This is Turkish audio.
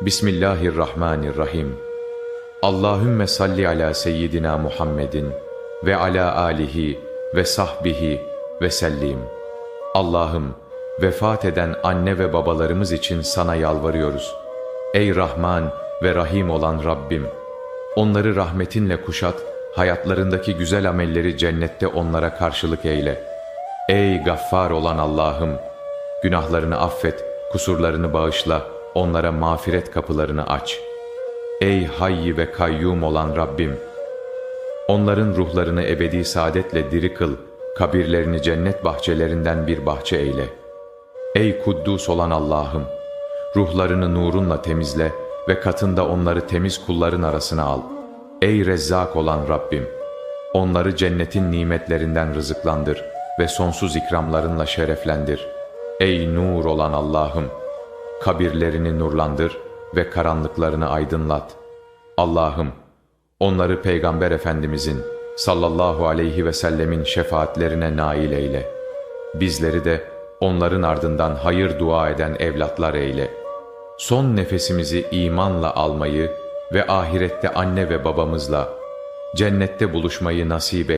Bismillahirrahmanirrahim. Allahümme salli ala seyyidina Muhammedin ve ala alihi ve sahbihi ve sellim. Allah'ım vefat eden anne ve babalarımız için sana yalvarıyoruz. Ey Rahman ve Rahim olan Rabbim! Onları rahmetinle kuşat, hayatlarındaki güzel amelleri cennette onlara karşılık eyle. Ey gaffar olan Allah'ım! Günahlarını affet, kusurlarını bağışla, onlara mağfiret kapılarını aç. Ey hayy ve kayyum olan Rabbim! Onların ruhlarını ebedi saadetle diri kıl, kabirlerini cennet bahçelerinden bir bahçe eyle. Ey kuddus olan Allah'ım! Ruhlarını nurunla temizle ve katında onları temiz kulların arasına al. Ey rezzak olan Rabbim! Onları cennetin nimetlerinden rızıklandır ve sonsuz ikramlarınla şereflendir. Ey nur olan Allah'ım! Kabirlerini nurlandır ve karanlıklarını aydınlat. Allah'ım! Onları Peygamber Efendimizin sallallahu aleyhi ve sellemin şefaatlerine nail eyle. Bizleri de onların ardından hayır dua eden evlatlar eyle. Son nefesimizi imanla almayı ve ahirette anne ve babamızla cennette buluşmayı nasip eyle.